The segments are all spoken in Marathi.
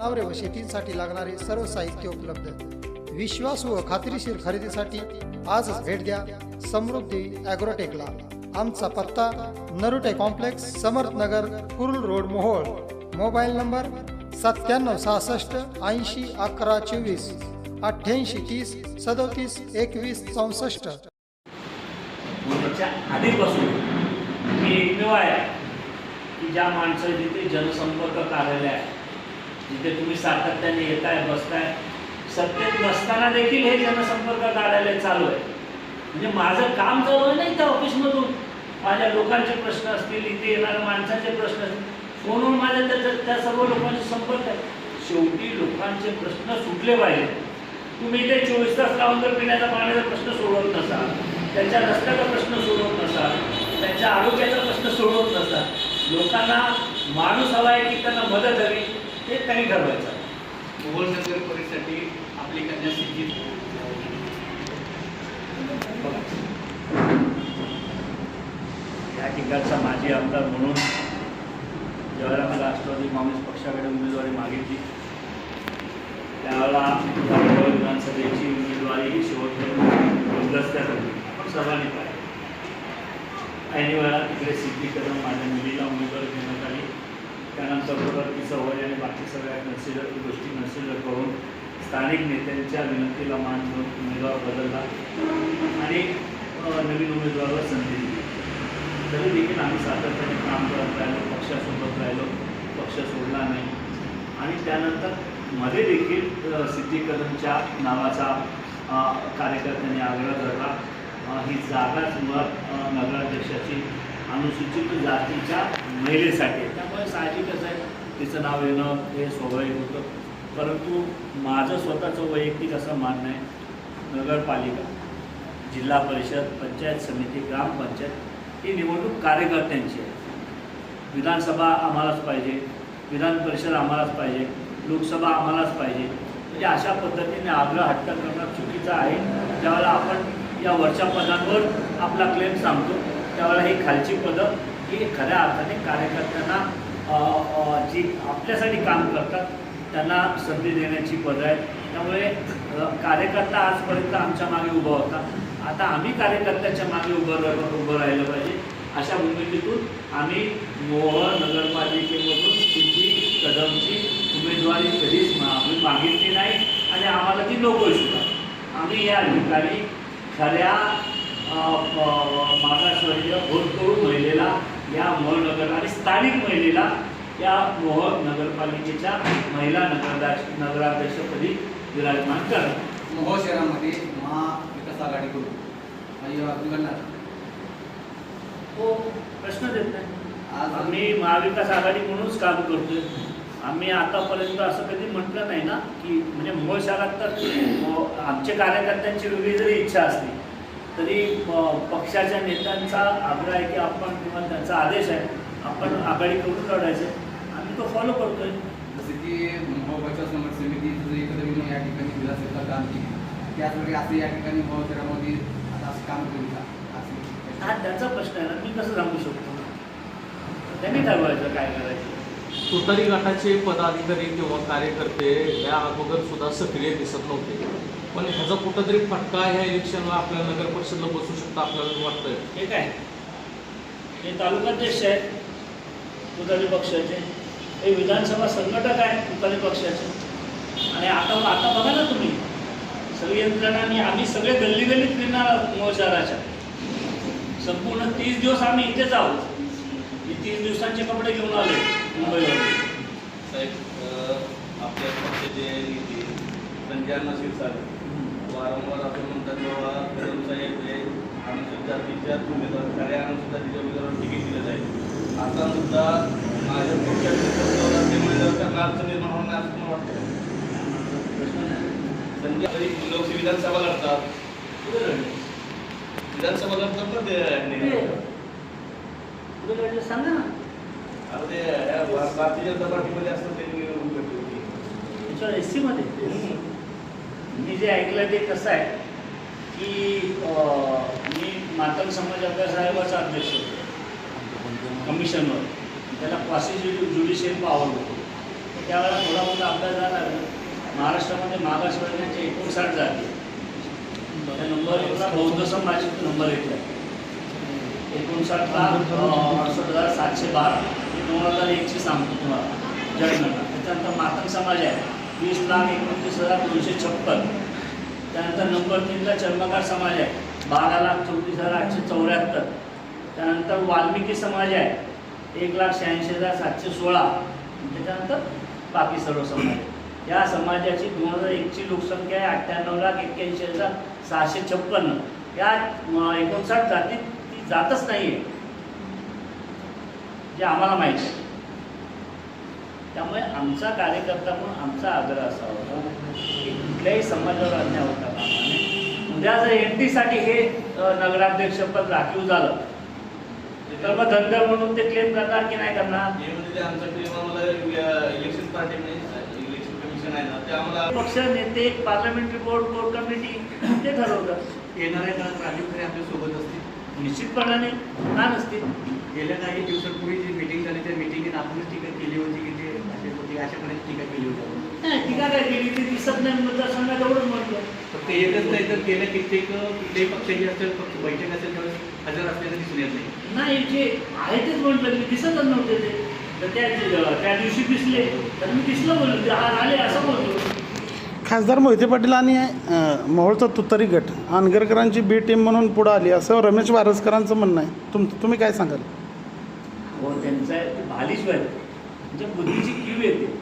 जनावरे व शेतीसाठी लागणारे सर्व साहित्य उपलब्ध विश्वास व खात्रीशीर खरेदीसाठी आजच भेट द्या. समृद्धी ॲग्रोटेकला. आमचा पत्ता Narute complex Samarthnagar Kurul road Mohol. Mobile number सत्त्याण्णव सहासष्ट ऐंशी अकरा चोवीस अठ्ठ्याऐंशी तीस सदोतीस एकवीस चौसष्ट. आधीपासून मी एकमेव आहे की ज्या माणसं जिथे जनसंपर्क कार्यालय आहे. जिथे तुम्ही सातत्याने येताय बसताय. सत्तेत नसताना देखील हे जनसंपर्क कार्यालय चालू आहे. म्हणजे माझं काम चालू आहे नाही त्या ऑफिसमधून माझ्या लोकांचे प्रश्न असतील इथे येणाऱ्या माणसाचे प्रश्न असतील फोनवर माझ्या त्या त्या सर्व लोकांचे संपर्क आहे. शेवटी लोकांचे प्रश्न सुटले पाहिजे तुम्ही ते चोवीस तास लावून जर पिण्याचा पाण्याचा प्रश्न सोडवत नसाल त्यांच्या रस्त्याचा प्रश्न सोडवत नसाल त्यांच्या आरोग्याचा प्रश्न सोडवत नसाल लोकांना माणूस हवा आहे की त्यांना मदत हवी. हे त्यांनी ठरवायचं. मोहोळनगर परिसाठी आपली कन्या सिद्धी या ठिकाणचा माजी आमदार म्हणून ज्यावेळेला मी राष्ट्रवादी काँग्रेस पक्षाकडे उमेदवारी मागितली. त्यावेळेला विधानसभेची उमेदवारी शेवटपर्यंत होती आपण सर्वांनी पाहिजे ऐन वेळा तिकडे सिद्धी कदम माझ्या मुलीला उमेदवारी देण्यात आली. त्यानंतर प्रगती सवय आणि बाकी सगळ्या कन्सिडर गोष्टी कन्सिडर करून स्थानिक नेत्यांच्या विनंतीला मान देऊन उमेदवार बदलला आणि नवीन उमेदवाराला संधी दिली. तरी देखील आम्ही सातत्याने काम करत राहिलो पक्षासोबत राहिलो पक्ष सोडला नाही. आणि त्यानंतरमध्ये देखील अ, सिद्धी कदमच्या नावाचा कार्यकर्त्यांनी आग्रह धरला. ही जागाच मुळात नगराध्यक्षाची अनुसूचित जातीच्या महिलेसाठी. त्यामुळे साहजिकच आहे. तिचं नाव येणं हे स्वाभाविक होतं. परंतु माझं स्वतःचं वैयक्तिक असं मानणं आहे नगरपालिका जिल्हा परिषद पंचायत समिती ग्रामपंचायत ही निवडणूक कार्यकर्त्यांची आहे. विधानसभा आम्हालाच पाहिजे विधान परिषद आम्हालाच पाहिजे लोकसभा आम्हालाच पाहिजे. म्हणजे अशा पद्धतीने आग्रह हट्ट करणं चुकीचं आहे. त्यावेळेला आपण या वरच्या पदांवर आपला क्लेम सांगतो त्यावेळेला ही खालची पदं ही खऱ्या अर्थाने कार्यकर्त्यांना जी आपल्यासाठी काम करतात त्यांना संधी देण्याची पद आहे त्यामुळे कार्यकर्ता आजपर्यंत आमच्या मागे उभा होता. आता आम्ही कार्यकर्त्याच्या मागे उभं उभं राहिलं पाहिजे. अशा भूमिकेतून आम्ही मोहर नगरपालिकेमधून सिद्धी कदमची उमेदवारी कधीच मा- आम्ही मागितली नाही आणि आम्हाला ती नको सुद्धा आम्ही या ठिकाणी खऱ्या अ, प- मागासवर्गीय भूतपूर्व महिलेला या मोहोळ नगर आणि स्थानिक महिलेला या मोहोळ नगरपालिकेच्या महिला नगराध्यक्ष नगराध्यक्षपदी विराजमान करणं मोहोळ शहरामध्ये महाविकास आघाडीकडून. निवडणार हो प्रश्न देत नाही. आज आम्ही महाविकास आघाडी म्हणूनच काम करतोय. आम्ही आतापर्यंत असं कधी म्हटलं नाही ना की म्हणजे मोहोळ शहरात तर आमच्या कार्यकर्त्यांची वेगळी जरी इच्छा असली तरी पक्षाच्या नेत्यांचा आग्रह आहे की आपण किंवा त्यांचा आदेश आहे आपण आघाडी करून लढायचं. आम्ही तो फॉलो करतोय. जसे की मोहोळ बचाव समर समिती एकत्र या ठिकाणी विधानसभेला काम केली त्याचवेळी असं या ठिकाणी शहरामध्ये आता असं काम करू का असं. हा त्यांचा प्रश्न आहे ना. मी कसं सांगू शकतो त्यांनी ठरवायचं काय करायचं. तुतारी गटाचे पदाधिकारी किंवा कार्यकर्ते या अगोदर सुद्धा सक्रिय दिसत नव्हते. पण ह्याचा कुठंतरी फटका ह्या इलेक्शनला आपल्या नगर परिषदला बसू शकतं आपल्याला वाटतंय. हे काय? हे तालुकाध्यक्ष आहेत तुतारी पक्षाचे. हे विधानसभा संघटक आहेत तुतारी पक्षाचे. आणि आता आता बघा ना तुम्ही सगळी यंत्रणा आणि आम्ही सगळे गल्ली गल्लीत फिरणार आहोत शहराच्या संपूर्ण तीस दिवस आम्ही इथेच आहोत. मी तीस दिवसांचे कपडे घेऊन आले मुंबईवर साहेब आपल्या पक्षाचे नेते संजय नशीर साहेब वारंवार असं म्हणतात बाबा कदम साहेब हे अनुसूचित जातीच्या उमेदवार खऱ्या अनुसूचित जातीच्या उमेदवारांना तिकीट दिलं जाईल. आता सुद्धा माझ्या पक्षाचे ते त्यांना अडचण निर्माण होणार असं मला वाटतं. संजय तरी लोकसभा विधानसभा लढतात? विधानसभा लढतात ना ते? सांगा ना. आता ते भारतीय जनता पार्टीमध्ये असतात त्यांनी निवडणूक लढली होती एस सीमध्ये मी जे ऐकलं ते कसं आहे की मी मातम समाज अभ्यास अध्यक्ष होतो. कमिशनवर. त्याला क्वासी ज्युडिशियल पॉवर होतो. त्यावेळेला थोडा मोठा अभ्यास झाला. महाराष्ट्रामध्ये मागासवर्गीयांचे एकोणसाठ जाते. त्या नंबर एकला बौद्ध समाज नंबर एकला. आहे. एकोणसाठला अं, अडुसष्ट हजार सातशे बारा. दोन हजार एकशे सांगतो तुम्हाला. जनगणना त्याच्यानंतर मातम समाज आहे. वीस लाख एकोणतीस हजार दोनशे छप्पन. त्यानंतर नंबर तीनला चर्मकार समाज आहे. बारा लाख चौतीस हजार आठशे चौऱ्याहत्तर. त्यानंतर वाल्मिकी समाज आहे. एक लाख शहाऐंशी हजार सातशे सोळा. त्याच्यानंतर बाकी सर्व समाज या समाजाची दोन हजार एकची लोकसंख्या आहे अठ्ठ्याण्णव लाख एक्क्याऐंशी हजार सहाशे छप्पन्न या एकोणसाठ जातीत ती जातच नाही आहे जे आम्हाला माहिती आहे. त्यामुळे आमचा कार्यकर्ता म्हणून आमचा आग्रह असा होता की कुठल्याही समाजावर अन्याय होता कामा नये. उद्या जर एन टीसाठी हे नगराध्यक्षपद राखीव झालं तर मग धनगर म्हणून ते क्लेम करणार की नाही करणार? हे म्हणजे पक्ष नेते पार्लमेंटरी बोर्ड कोर कमिटी ते ठरवतं येणाऱ्या काळात राजीव खरे आपल्यासोबत असतील. निश्चितपणाने का नसतील? गेल्या काही दिवसांपूर्वी जी मीटिंग झाली त्या मिटिंगेत आपणच टीका केली होती की अशापर्यंत टीका केली होती आपण. नाही टीका काय केली ती दिसत नाही मतदारसंघात एवढंच म्हटलं फक्त एकच नाही तर गेल्या कित्येक कुठल्याही पक्षाची असेल पक्ष बैठक असेल त्यावेळेस हजर असल्याचं दिसून येत नाही. नाही जे आहे तेच म्हटलं मी दिसतच नव्हते ते. तर त्या त्या दिवशी दिसले तर मी दिसलं बोललो ते आज आले असं बोलतो खासदार मोहिते पाटील आणि अ, मोहोळचा तुतारी गट आनगरकरांची बी टीम म्हणून पुढं आली असं रमेश वारसकरांचं म्हणणं आहे. तुम तुम्ही काय सांगाल? हो त्यांचं आहे ते भालीश्वर आहे. म्हणजे बुद्धीची कीव येते.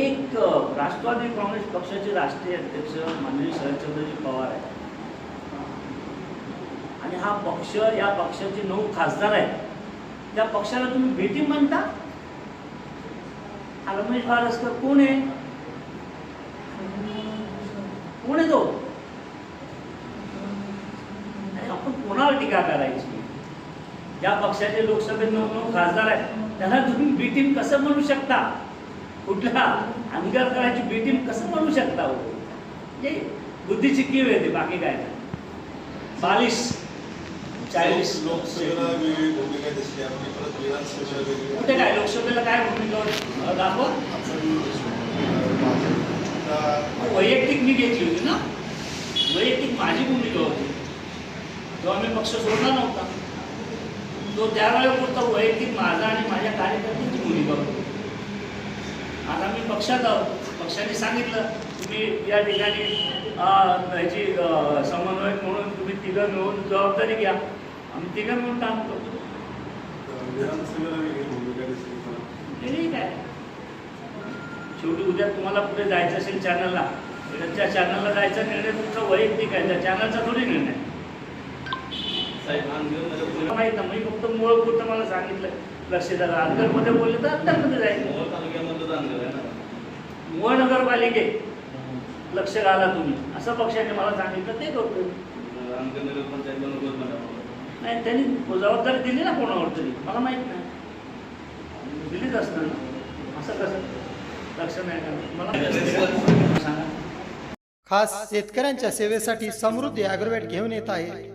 एक राष्ट्रवादी काँग्रेस पक्षाचे राष्ट्रीय अध्यक्ष माननीय शरदचंद्रजी पवार आहे आणि हा पक्ष या पक्षाचे नऊ खासदार आहेत. त्या पक्षाला तुम्ही भेटी म्हणता? हा रमेश भारसकर कोण आहे? कोण आहे तो? आपण कोणावर टीका करायची? ज्या पक्षाचे लोकसभेत नऊ नऊ खासदार आहेत. त्यांना तुम्ही बी टीम कसं म्हणू शकता? कुठला अंगार करायची बी टीम कसं म्हणू शकता हो? म्हणजे बुद्धीची कीव येते बाकी काय नाही. बालिश चाळीस. लोकसभेला वेगळी भूमिका दिसली आपली परत विधानसभेला वेगळी कुठे काय? लोकसभेला काय भूमिका दाखवा. आता वैयक्तिक मी घेतली होती ना? वैयक्तिक माझी भूमिका होती. तेव्हा मी पक्ष सोडला नव्हता. तो त्यावेळेपुरता वैयक्तिक माझा आणि माझ्या कार्यकर्त्यांची भूमिका होती आता मी पक्षात आहोत पक्षाने सांगितलं तुम्ही या ठिकाणी अं, ह्याची समन्वयक म्हणून तुम्ही तिघं मिळून जबाबदारी घ्या. आम्ही तिघं मिळून काम करतो. शेवटी उद्या तुम्हाला पुढे जायचं असेल चॅनलला तर त्या चॅनलला जायचा निर्णय तुमचा वैयक्तिक आहे. त्या चॅनलचा थोडी निर्णय. साहेब आंदोलन मला पुणे माहीत नाही. मी फक्त मूळ पुरतं मला सांगितलं. लक्ष द्या. अंदरमध्ये बोलले तर अंदरमध्ये जाईल. मोहोळ तालुक्यामधलं आहे ना? मूळ नगरपालिकेत लक्ष घाला तुम्ही. असं पक्षाने मला सांगितलं ते करतो आमच्या नाही त्यांनी जबाबदारी दिली ना कोणावर तरी. मला माहीत नाही. दिलीच असणार ना. असं कसं? लक्ष नाही का मला सांगा खास शेतकऱ्यांच्या सेवेसाठी समृद्धी ॲग्रोवेट घेऊन येत आहे.